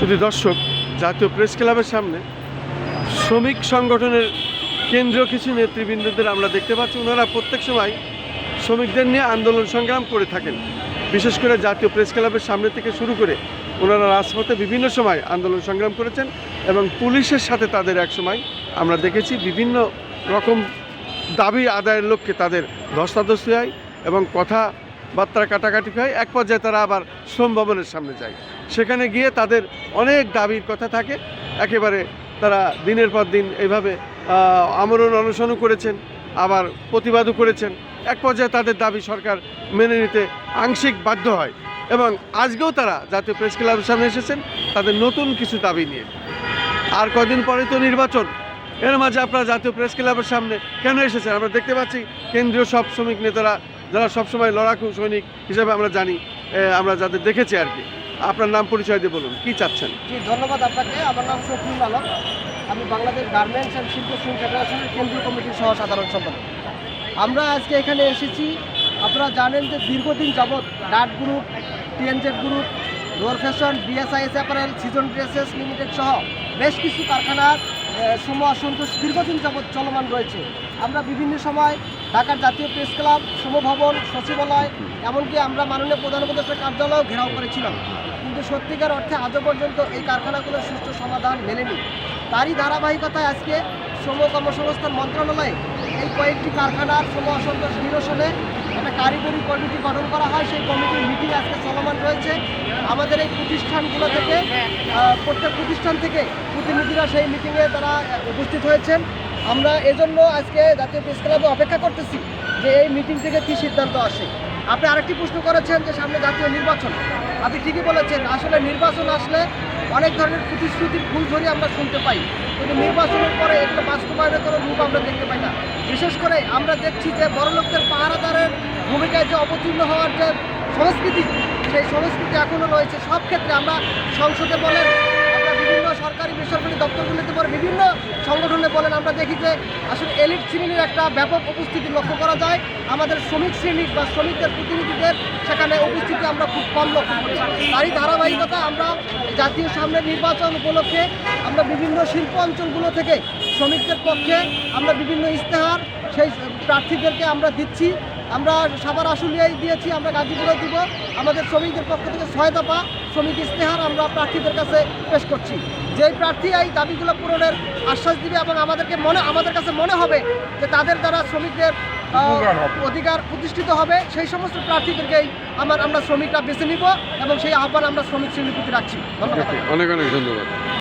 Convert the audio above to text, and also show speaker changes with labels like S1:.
S1: শুধু দর্শক, জাতীয় প্রেস ক্লাবের সামনে শ্রমিক সংগঠনের কেন্দ্রীয় কিছু নেতৃবৃন্দদের আমরা দেখতে পাচ্ছি। ওনারা প্রত্যেক সময় শ্রমিকদের নিয়ে আন্দোলন সংগ্রাম করে থাকেন। বিশেষ করে জাতীয় প্রেস ক্লাবের সামনে থেকে শুরু করে ওনারা রাজপথে বিভিন্ন সময় আন্দোলন সংগ্রাম করেছেন এবং পুলিশের সাথে তাদের এক সময় আমরা দেখেছি বিভিন্ন রকম দাবি আদায়ের লক্ষ্যে তাদের ধস্তাধস্তি হয় এবং কথাবার্তা কাটাকাটি হয়। এক পর্যায়ে তারা আবার শ্রম ভবনের সামনে যায়। সেখানে গিয়ে তাদের অনেক দাবির কথা থাকে। একেবারে তারা দিনের পর দিন এইভাবে আমরণ অনশনও করেছেন, আবার প্রতিবাদও করেছেন। এক পর্যায়ে তাদের দাবি সরকার মেনে নিতে আংশিক বাধ্য হয় এবং আজকেও তারা জাতীয় প্রেস ক্লাবের সামনে এসেছেন তাদের নতুন কিছু দাবি নিয়ে। আর কদিন পরে তো নির্বাচন। এর মাঝে আপনারা জাতীয় প্রেস ক্লাবের সামনে কেন এসেছেন? আমরা দেখতে পাচ্ছি কেন্দ্রীয় সব শ্রমিক নেতারা, যারা সবসময় লড়াকু সৈনিক হিসেবে আমরা জানি আমরা যাদের দেখেছি আর কি। আপনার নাম পরিচয় দিয়ে বলুন, কি চাচ্ছেন?
S2: জি, ধন্যবাদ আপনাকে। আমার নাম শফিউল আলম। আমি বাংলাদেশ গার্মেন্টস অ্যান্ড শিল্প শ্রমিক ফেডারেশনের কেন্দ্রীয় কমিটির সহ সাধারণ সম্পাদক। আমরা আজকে এখানে এসেছি। আপনারা জানেন যে দীর্ঘদিন যাবৎ ডাট group TNZ group roar fashion, BSIS apparel, season dresses limited সহ বেশ কিছু কারখানার শ্রম অসন্তোষ দীর্ঘদিন যাবৎ চলমান রয়েছে। আমরা বিভিন্ন সময় ঢাকার জাতীয় প্রেস ক্লাব শ্রমভবন সচিবালয়, এমনকি আমরা মাননীয় প্রধান উপদেষ্টার কার্যালয়েও ঘেরাও করেছিলাম। কিন্তু সত্যিকার অর্থে আজও পর্যন্ত এই কারখানাগুলোর সুষ্ঠু সমাধান মেলেনি। তারই ধারাবাহিকতায় আজকে শ্রম কর্মসংস্থান মন্ত্রণালয়ে এই কয়েকটি কারখানার শ্রম অসন্তোষ নিরসনে একটা কারিগরি কমিটি গঠন করা হয়। সেই কমিটির মিটিং আজকে চলমান রয়েছে। আমাদের এই প্রতিষ্ঠানগুলো থেকে প্রত্যেক প্রতিষ্ঠান থেকে প্রতিনিধিরা সেই মিটিংয়ে তারা উপস্থিত হয়েছেন। আমরা এজন্য আজকে জাতীয় প্রেস ক্লাবে অপেক্ষা করতেছি যে এই মিটিং থেকে কী সিদ্ধান্ত আসে। আপনি আরেকটি প্রশ্ন করেছেন যে সামনে জাতীয় নির্বাচন। আপনি ঠিকই বলেছেন, আসলে নির্বাচন আসলে অনেক ধরনের প্রতিশ্রুতির ধরে আমরা শুনতে পাই। কিন্তু নির্বাচনের পরে এগুলো বাস্তবায়নের কোনো রূপ আমরা দেখতে পাই না। বিশেষ করে আমরা দেখছি যে বড়লোকদের পাহারাদারের ভূমিকায় যে অবতীর্ণ হওয়ার যে সংস্কৃতি, সেই সংস্কৃতি এখনও রয়েছে। সব ক্ষেত্রে আমরা সংসদে বলেন সরকারি বেসরকারি দপ্তরগুলিতে পরে বিভিন্ন সংগঠনে বলেন, আমরা দেখি যে আসলে এলিট শ্রেণির একটা ব্যাপক উপস্থিতি লক্ষ্য করা যায়। আমাদের শ্রমিক শ্রেণির বা শ্রমিকদের প্রতিনিধিদের সেখানে উপস্থিতি আমরা খুব কম লক্ষ্য করি তারই ধারাবাহিকতা আমরা জাতীয় সামনে নির্বাচন উপলক্ষে আমরা বিভিন্ন শিল্প অঞ্চলগুলো থেকে শ্রমিকদের পক্ষে আমরা বিভিন্ন ইস্তেহার সেই প্রার্থীদেরকে আমরা দিচ্ছি। আমরা সাভার আশুলিয়ায় দিয়েছি আমরা গাজীপুরে দিব। আমাদের শ্রমিকদের পক্ষ থেকে ছয় দফা শ্রমিক ইস্তেহার আমরা প্রার্থীদের কাছে পেশ করছি। যেই প্রার্থী এই দাবিগুলো পূরণের আশ্বাস দিবে এবং আমাদেরকে মনে আমাদের কাছে মনে হবে যে তাদের দ্বারা শ্রমিকদের অধিকার প্রতিষ্ঠিত হবে সেই সমস্ত প্রার্থীদেরকেই আমার আমরা শ্রমিকরা বেছে নিব এবং সেই আহ্বান আমরা শ্রমিক শ্রেণির প্রতি রাখছি। ধন্যবাদ।
S1: অনেক অনেক ধন্যবাদ।